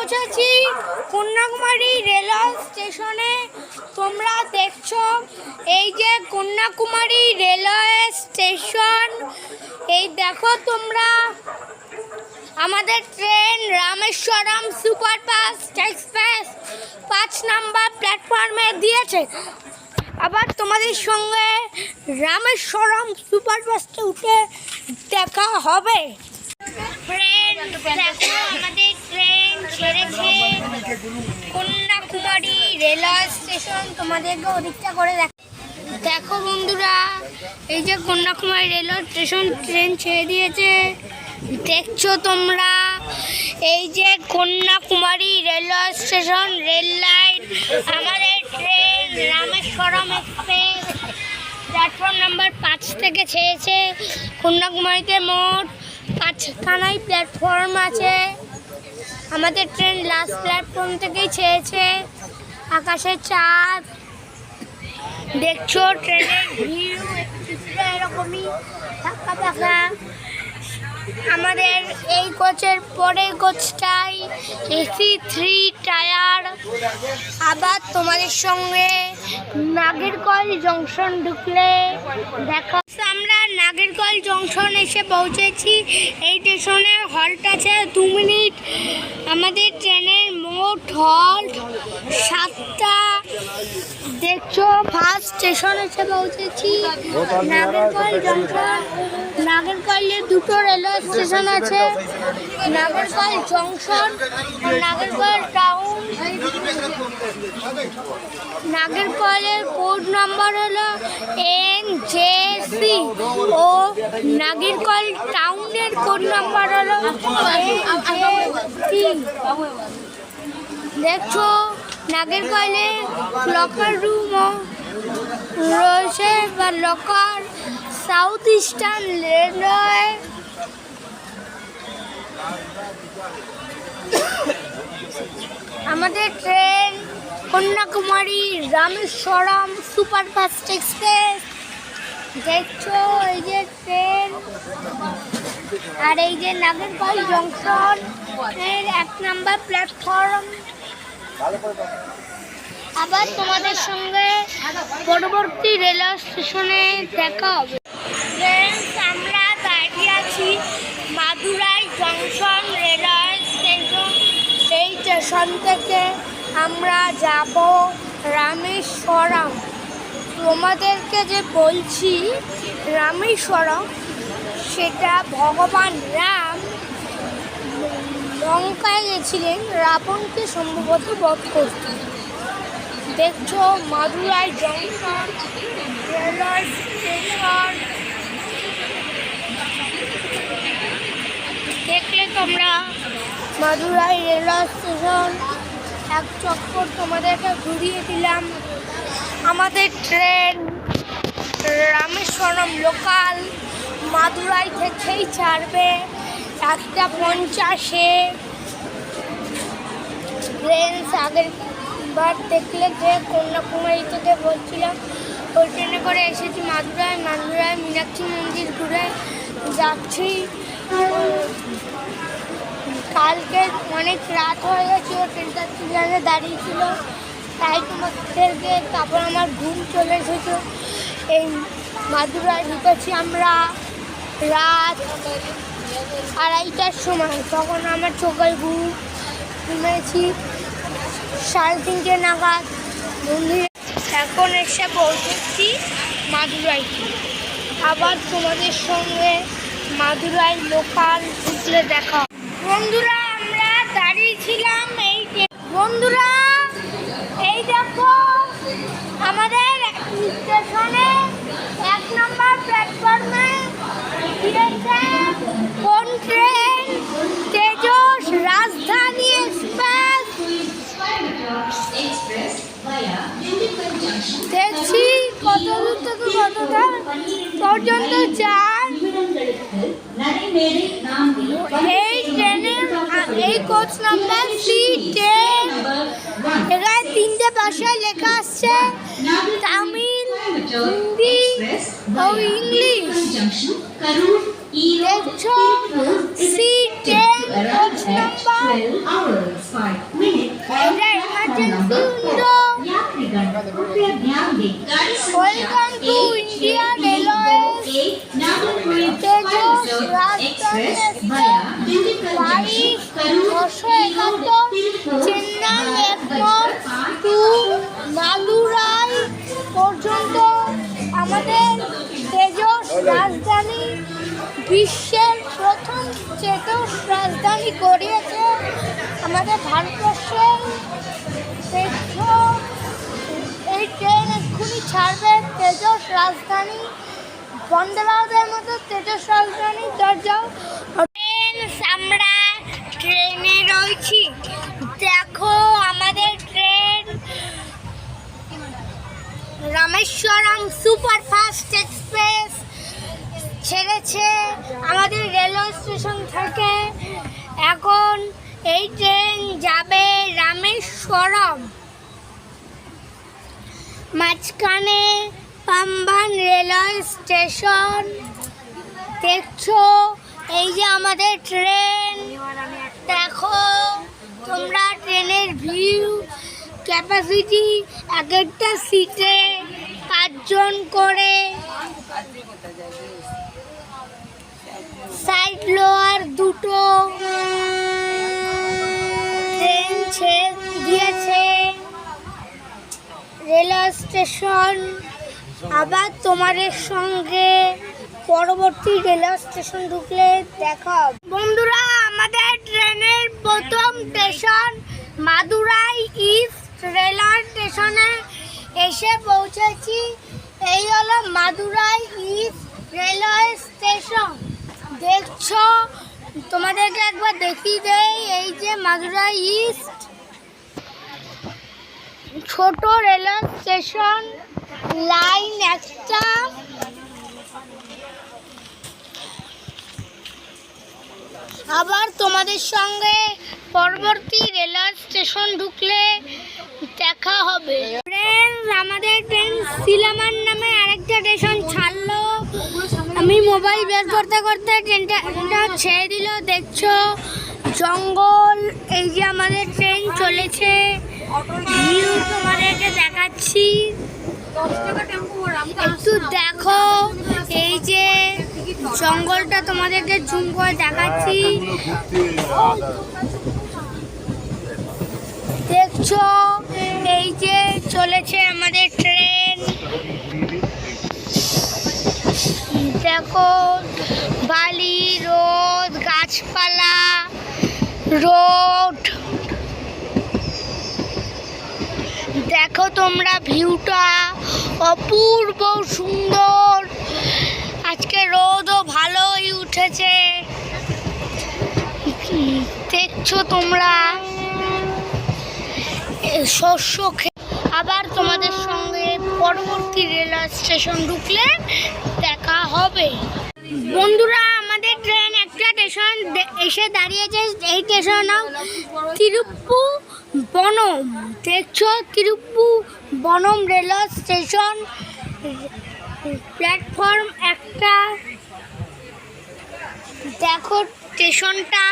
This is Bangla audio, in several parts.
পৌঁছেছি। কন্যাকুমারী রেলওয়ে স্টেশনে তোমরা দেখছ এই যে কন্যাকুমারী রেলওয়ে স্টেশন। এই দেখো তোমরা আমাদের ট্রেন রামেশ্বরম সুপারফাস্ট এক্সপ্রেস পাঁচ নাম্বার প্ল্যাটফর্মে দিয়েছে। আবার তোমাদের সঙ্গে রামেশ্বরম সুপারফাস্টে উঠে দেখা হবে। দেখো, আমাদের ট্রেন কন্যাকুমারী রেলওয়ে স্টেশন, তোমাদেরকে করে দেখো বন্ধুরা, এই যে কন্যাকুমারী রেলওয়ে স্টেশন ট্রেন ছেড়ে দিয়েছে। দেখছ তোমরা? এই যে Kanyakumari railway station, rail line, আমাদের train Rameswaram express platform number পাঁচ থেকে ছেড়েছে। কন্যাকুমারীতে মোট পাঁচখানাই প্ল্যাটফর্ম আছে। আমাদের ট্রেন লাস্ট প্ল্যাটফর্ম থেকেই ছেড়েছে আকাশে চাঁদ। দেখছ ট্রেনের ভিড় এরকমই ধাক্কা ধাক্কা। আমাদের এই কোচের পরের কোচটাই এসি থ্রি টায়ার আবার তোমাদের সঙ্গে নাগেরকল জংশন ঢুকলে দেখা নাগেরকল জংশন এসে পৌঁছেছি। এই স্টেশনের হল্ট আছে দু মিনিট। আমাদের ট্রেনের মোট হল্ট সাতটা দেখছ ফার্স্ট স্টেশন এসে পৌঁছেছি। নাগেরকল জংশন নাগেরকলে দুটো রেলওয়ে স্টেশন আছে। নাগেরকল জংশন নাগেরকল টাউন নাগেরকলের কোড নাম্বার হলো N J C O Nagercoil টাউনের কোড নাম্বার হলো দেখছ? নাগেরকলে লকার রুমও রয়েছে বা লকার সাউথ ইস্টার্ন রেলওয়ে আমাদের train Kanyakumari Rameswaram superfast express. দেখছ, এই যে ট্রেন আর এই যে নাগেরকল জংশন এর এক নাম্বার প্ল্যাটফর্ম আবার তোমাদের সঙ্গে পরবর্তী রেলওয়ে স্টেশনে দেখা হবে। আমরা দাঁড়িয়ে আছি মাদুরাই জংশন রেলওয়ে স্টেশন, এই স্টেশন থেকে। আমরা যাব রামেশ্বরম। তোমাদেরকে যে বলছি রামেশ্বরম, সেটা ভগবান রাম লঙ্কায় গেছিলেন রাবণকে সম্ভবত বধ করতে। দেখছ, মাদুরাই রেলওয়ে স্টেশন। দেখলে তোমরা, মাদুরাই রেলওয়ে স্টেশন। এক চক্কর তোমাদেরকে ঘুরিয়ে দিলাম। আমাদের ট্রেন, রামেশ্বরম লোকাল, মাদুরাই থেকেই ছাড়বে। একটা পঞ্চাশে। ট্রেন আগের বার দেখলে যে কন্যাকুমারী থেকে বলছিলাম, ওই ট্রেনে করে এসেছি মাদুরায় মাদুরায়, মীনাক্ষী মন্দির ঘুরে যাচ্ছি। কালকে অনেক রাত হয়ে গেছিল ট্রেনটা জায়গায় দাঁড়িয়েছিল তাই তোমাদেরকে তারপর আমার ঘুম চলে এসেছে। এই মাদুরায় ঢুকেছি আমরা। রাত আড়াইটার সময় তখন আমার চোখের ঘুম ঘুমেছি সাড়ে তিনটে নাগাদ মন্দিরে এখন এসে পৌঁছেছি মাদুরাইতে আবার তোমাদের সঙ্গে মাদুরাই লোকাল ঢুকলে দেখা। বন্ধুরা, আমরা দাঁড়িয়েছিলাম এই বন্ধুরা, এই দেখো, আমাদের স্টেশনে এক নম্বর প্ল্যাটফর্মে কোন ট্রেন তেজস রাজধানী পর্যন্ত যান এই ট্রেনের এই কোচ নাম্বার সি টেন। তিনটে ভাষায় লেখা আসছে Tamil C ten coach number এটা emergency window welcome to India railway Tejas Rajdhani বাইশ ছশো একাত্তর চেন্নাই একমর রাজধানী বিশ্বের প্রথম তেজস রাজধানী গড়িয়েছে আমাদের ভারতবর্ষের এই ট্রেন এক্ষুনি ছাড়বে তেজস রাজধানী। বন্দে ভারতের মতো তেজস রাজধানী দরজাও আমরা ট্রেনে রয়েছি। দেখো আমাদের ট্রেন। রামেশ্বরম সুপার আমাদের রেলওয়ে স্টেশন থেকে এখন এই ট্রেন যাবে রামেশ্বরম। মাঝখানে পাম্বান রেলওয়ে স্টেশন। দেখছ? এই যে আমাদের ট্রেন। দেখো, তোমরা ট্রেনের ভিউ ক্যাপাসিটি এক একটা সিটে পাঁচজন করে। সাইড লোয়ার দুটো ট্রেন ছেড়ে দিয়েছে রেলওয়ে স্টেশন। আবার তোমাদের সঙ্গে পরবর্তী রেলওয়ে স্টেশন ঢুকলে দেখা বন্ধুরা, আমাদের ট্রেনের প্রথম স্টেশন মাদুরাই ইস্ট রেলওয়ে স্টেশনে এসে পৌঁছেছি। এই হলো মাদুরাই ইস্ট রেলওয়ে স্টেশন। দেখছ? তোমাদেরকে একবার দেখিয়ে দেই, এই যে মাদুরাই ইস্ট ছোট রেলওয়ে স্টেশন, লাইন একটা। আবার তোমাদের সঙ্গে পরবর্তী রেলওয়ে স্টেশন ঢুকলে দেখা হবে। ট্রেন আমাদের ট্রেন সিলামার নামে আরেকটা স্টেশন ছাড়লো আমি মোবাইল বের করতে করতে ট্রেনটা ছেড়ে দিল, দেখছ? জঙ্গল, এই যে আমাদের ট্রেন চলেছে। তোমাদেরকে দেখাচ্ছি। একটু দেখো, এই যে জঙ্গলটা তোমাদেরকে জুম করে দেখাচ্ছি। দেখছ, এই যে চলেছে আমাদের ট্রেন। দেখো, বালি, রোদ, গাছপালা, রোড। দেখো তোমরা ভিউটা অপূর্ব সুন্দর। আজকে রোদও ভালোই উঠেছে। দেখছ তোমরা? শস্য আবার তোমাদের সঙ্গে পরবর্তী রেলওয়ে স্টেশন ঢুকলে দেখা হবে। বন্ধুরা, আমাদের ট্রেন একটা স্টেশন এসে দাঁড়িয়েছে এই স্টেশন নাম তিরুপ্পু বনম। দেখছ? Tiruppuvanam railway station platform একটা। দেখো স্টেশনটা,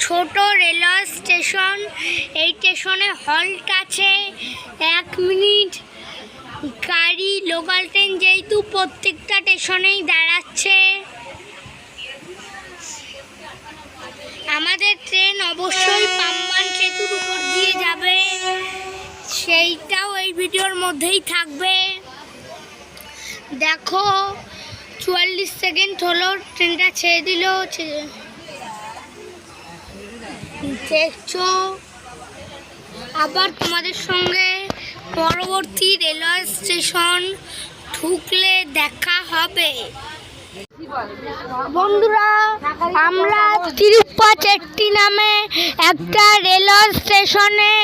ছোট রেলওয়ে স্টেশন। এই স্টেশনে হল্ট আছে। এক মিনিট। গাড়ি, লোকাল ট্রেন যেহেতু প্রত্যেকটা স্টেশনেই দাঁড়াচ্ছে। আমাদের ট্রেন অবশ্যই পাম্বান সেতুর উপর দিয়ে যাবে। সেইটাও এই ভিডিওর মধ্যেই থাকবে। দেখো, চুয়াল্লিশ সেকেন্ড হলো, ট্রেনটা ছেড়ে দিল দেখছ? আবার তোমাদের সঙ্গে পরবর্তী রেলওয়ে স্টেশন ঢুকলে দেখা হবে। বন্ধুরা, আমরা তিরুপাচেট্টি নামে একটা রেলওয়ে স্টেশনে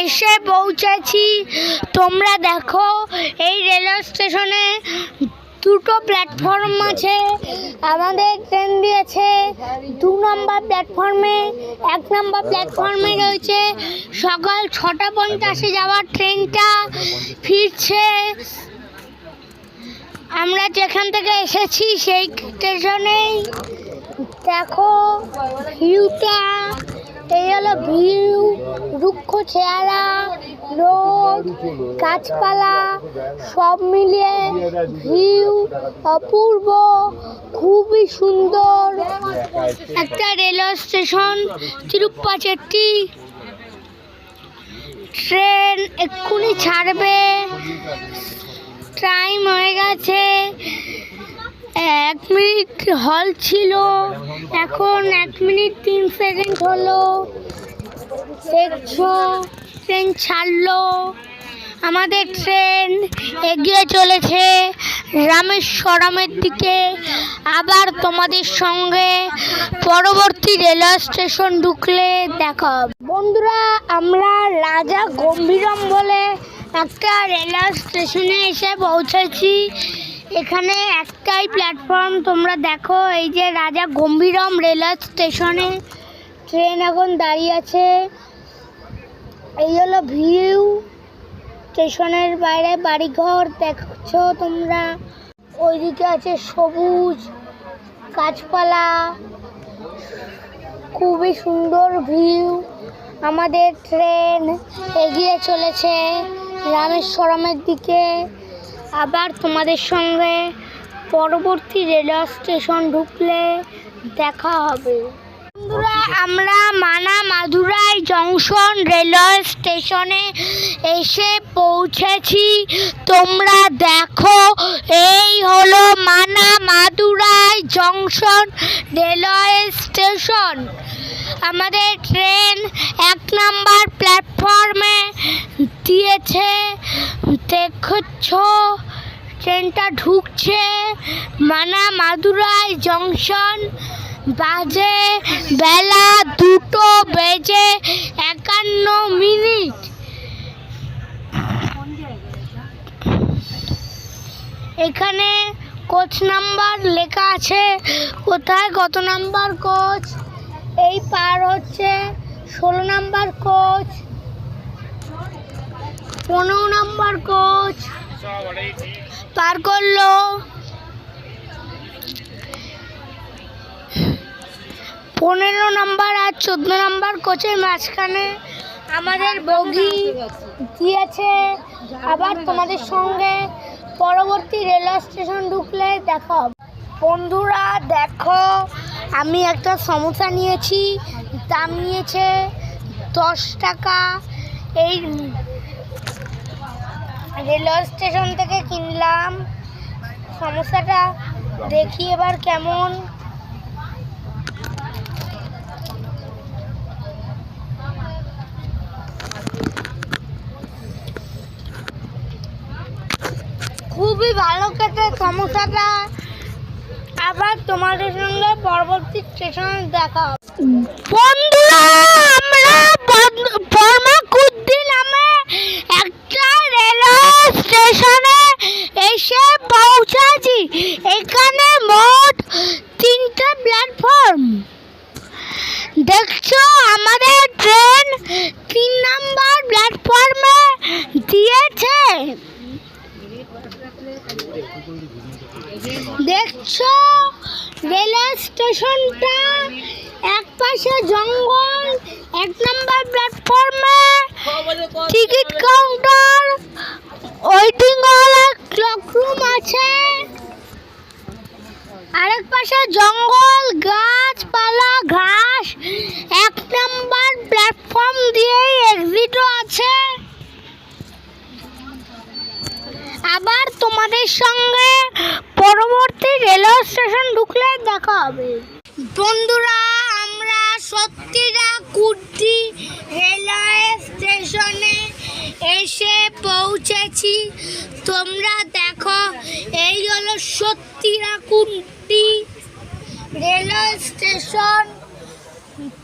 এসে পৌঁছেছি। তোমরা দেখো, এই রেলওয়ে স্টেশনে দুটো প্ল্যাটফর্ম আছে, আমাদের ট্রেন দিয়েছে, দু নম্বর প্ল্যাটফর্মে এক নম্বর প্ল্যাটফর্মে রয়েছে। সকাল ছটা পঞ্চাশে যাওয়ার ট্রেনটা ফিরছে। আমরা যেখান থেকে এসেছি, সেই স্টেশনেই দেখো ভিউটা এই হলো ভিউ, রুক্ষ চেহারা রোদ গাছপালা, সব মিলিয়ে ভিউ অপূর্ব, খুবই সুন্দর। একটা রেলওয়ে স্টেশন, তিরুপ্পাচেট্টি। ট্রেন এক্ষুনি ছাড়বে। টাইম হয়ে গেছে। এক মিনিট হল ছিল। এখন এক মিনিট তিন সেকেন্ড হলো। দেখছ? ট্রেন ছাড়লো। আমাদের ট্রেন এগিয়ে চলেছে রামেশ্বরমের দিকে। আবার তোমাদের সঙ্গে পরবর্তী রেলওয়ে স্টেশন ঢুকলে দেখা। বন্ধুরা, আমরা রাজা গম্ভীরম বলে একটা রেলওয়ে স্টেশনে এসে পৌঁছেছি। এখানে একটাই প্ল্যাটফর্ম তোমরা দেখো, এই যে রাজা গম্ভীরম রেলওয়ে স্টেশনে ট্রেন এখন দাঁড়িয়ে আছে। এই হলো ভিউ স্টেশনের বাইরে বাড়িঘর, দেখছ তোমরা? ওইদিকে আছে সবুজ গাছপালা, খুবই সুন্দর ভিউ আমাদের ট্রেন এগিয়ে চলেছে রামেশ্বরমের দিকে। আবার তোমাদের সঙ্গে পরবর্তী রেলওয়ে স্টেশন ঢুকলে দেখা হবে। বন্ধুরা, আমরা মানা মাদুরাই জংশন রেলওয়ে স্টেশনে এসে পৌঁছেছি। তোমরা দেখো, এই হলো মানা মাদুরাই জংশন রেলওয়ে স্টেশন। আমাদের ট্রেন এক নাম্বার প্ল্যাটফর্মে দিয়েছে। দেখছ? ট্রেনটা ঢুকছে। মানা মাদুরাই জংশন বাজে বেলা দুটো বেজে একান্ন মিনিট। এখানে কোচ নাম্বার লেখা আছে। কোথায়? কত নাম্বার কোচ? এই পার হচ্ছে। ষোলো নাম্বার কোচ। পনেরো নাম্বার কোচ। পার করল। পনেরো নাম্বার আর চোদ্দ নাম্বার কোচের মাঝখানে আমাদের বগি দিয়েছে। আবার তোমাদের সঙ্গে পরবর্তী রেলওয়ে স্টেশন ঢুকলে দেখা বন্ধুরা, দেখো, আমি একটা সমোসা নিয়েছি। দাম নিয়েছে দশ টাকা। এই রেলওয়ে স্টেশন থেকে কিনলাম। সমস্যাটা দেখি এবার কেমন। খুবই ভালো খেতে সমস্যাটা। আবার তোমাদের সঙ্গে পরবর্তী স্টেশনে দেখা বন্ধুরা, আমরা বর্মাকুদ্দি নামে একটা স্টেশনে এসে পৌঁছাছি এখানে মোট তিনটে প্ল্যাটফর্ম। দেখছ, আমাদের ট্রেন তিন নাম্বার প্ল্যাটফর্মে দিয়েছে। দেখছ, রেলওয়ে স্টেশনটা এক পাশে জঙ্গল, এক নম্বর প্ল্যাটফর্মে টিকিট কাউন্টার হল আছে। জঙ্গল, গাছপালা, ঘাস। এক নম্বর প্ল্যাটফর্ম দিয়েই এক্সিটও আছে। আবার তোমাদের সঙ্গে পরবর্তী রেলওয়ে স্টেশন ঢুকলে দেখা হবে। বন্ধুরা, আমরা সত্যিরা কুর্তি রেলওয়ে পৌঁছেছি তোমরা দেখো, এই হলো সত্যিরা কুর্তি রেলওয়ে স্টেশন।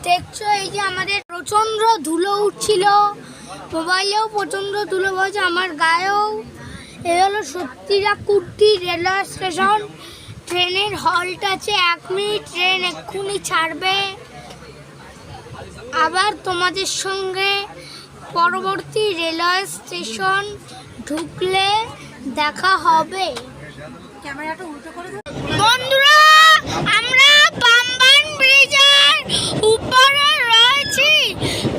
দেখছ, এই যে আমাদের প্রচণ্ড ধুলো উঠছিল। মোবাইলেও প্রচণ্ড ধুলো পড়েছে, আমার গায়েও। এই হলো সত্যিরা কুর্তি রেলওয়ে স্টেশন। ট্রেনের হল্ট আছে, এক মিনিট ট্রেন এক্ষুনি ছাড়বে। আবার তোমাদের সঙ্গে পরবর্তী রেলওয়ে স্টেশন ঢুকলে দেখা হবে। ক্যামেরাটা উল্টো করে দাও বন্ধুরা আমরা পাম্বান ব্রিজের উপরে রয়েছি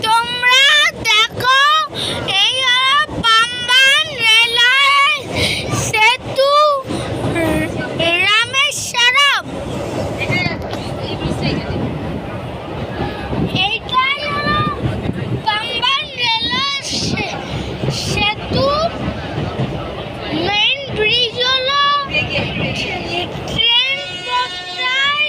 তোমরা দেখো এই হলো পাম্বান রেলওয়ে সেতু রামেশ্বরম এইটাই হলো পাম্বান রেলওয়ে সে- সেতু মেইন ব্রিজ হলো ট্রেন পথটাই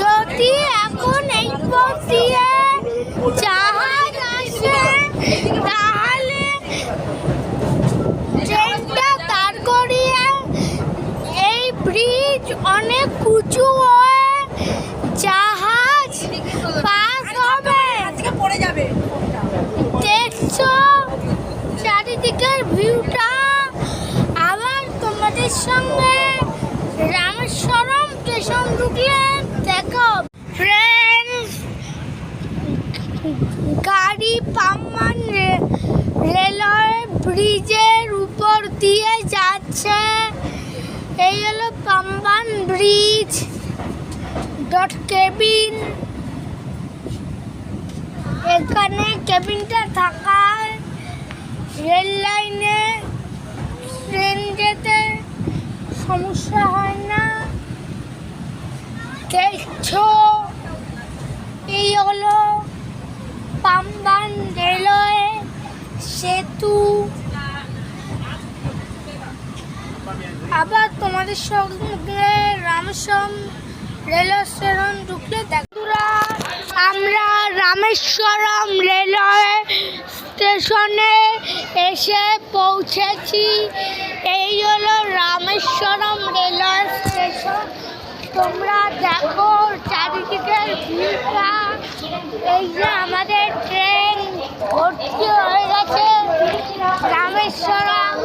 যদি এখন এই পথ দিয়ে জাহাজ আসে তাহলে ট্রেনটা দাঁড় করিয়ে এই ব্রিজ অনেক উঁচু হয়ে জাহাজ পাস হবে। পড়ে যাবে দেখছ? চারিদিকের ভিউটা আবার তোমাদের সঙ্গে রামেশ্বরম স্টেশন ঢুকলে দেখো ফ্রেন্ডস গাড়ি পাম্মান রেলওয়ে ব্রিজের উপর দিয়ে যাচ্ছে। এই হলো পাম্বান ব্রিজ ডট কেবিন এখানে কেবিনটা থাকায় রেল লাইনে ট্রেন যেতে সমস্যা হয় না। দেখছ? এই হলো পাম্বান রেলওয়ে সেতু। আবার তোমাদের সঙ্গে রামেশ্বরম রেল স্টেশন ঢুকলে দেখুরা আমরা রামেশ্বরম রেলওয়ে স্টেশনে এসে পৌঁছেছি। এই হলো রামেশ্বরম রেলওয়ে স্টেশন। তোমরা দেখো চারিদিকের ভিউটা এই যে আমাদের ট্রেন ভর্তি হয়ে গেছে। রামেশ্বরম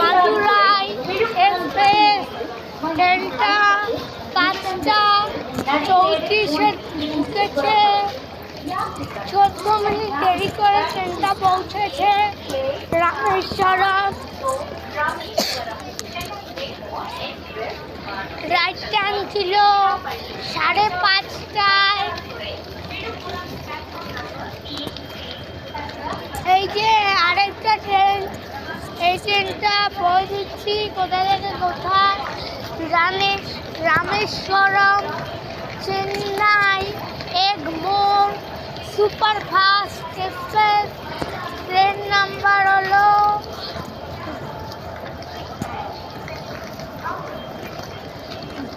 মাদুরাই এক্সপ্রেস ট্রেনটা পাঁচটা, চৌত্রিশে ঢুকেছে চোদ্দ মিনিট দেরি করে ট্রেনটা পৌঁছেছে রামেশ্বরম। রাইট টাইম ছিল সাড়ে পাঁচটায়। এই যে আরেকটা ট্রেন, এই ট্রেনটা দিচ্ছি। কোথা থেকে কোথায়? রামে Rameswaram, Chennai Egmore superfast express, train number হলো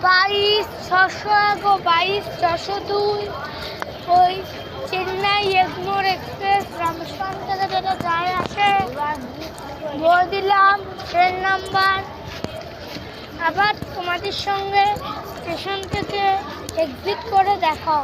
বাইশ ছশো এক বাইশ ছশো দুই। ওই চেন্নাই এগমোর এক্সপ্রেস রামেশ্বরম থেকে যেটা যায় আসে। বলে দিলাম ট্রেন নাম্বার। আবার তোমাদের সঙ্গে স্টেশন থেকে এক্সিট করে দেখাও।